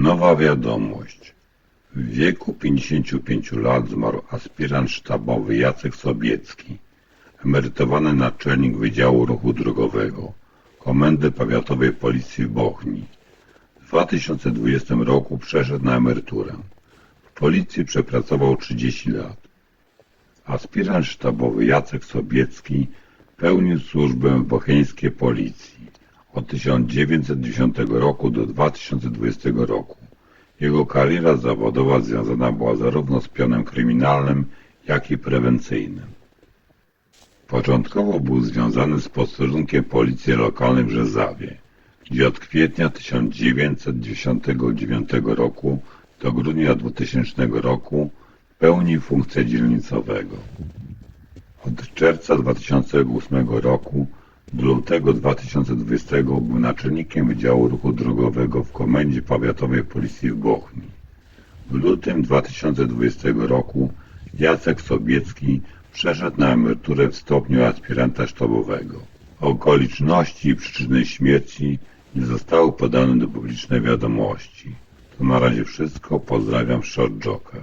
Nowa wiadomość. W wieku 55 lat zmarł aspirant sztabowy Jacek Sobiecki, emerytowany naczelnik Wydziału Ruchu Drogowego Komendy Powiatowej Policji w Bochni. W 2020 roku przeszedł na emeryturę. W policji przepracował 30 lat. Aspirant sztabowy Jacek Sobiecki pełnił służbę w bocheńskiej policji od 1910 roku do 2020 roku. Jego kariera zawodowa związana była zarówno z pionem kryminalnym, jak i prewencyjnym. Początkowo był związany z posterunkiem policji lokalnej w Rzezawie, gdzie od kwietnia 1999 roku do grudnia 2000 roku pełnił funkcję dzielnicowego. Od czerwca 2008 roku do lutego 2020 był naczelnikiem Wydziału Ruchu Drogowego w Komendzie Powiatowej Policji w Bochni. W lutym 2020 roku Jacek Sobiecki przeszedł na emeryturę w stopniu aspiranta sztabowego. Okoliczności i przyczyny śmierci nie zostały podane do publicznej wiadomości. To na razie wszystko. Pozdrawiam, Short Joker.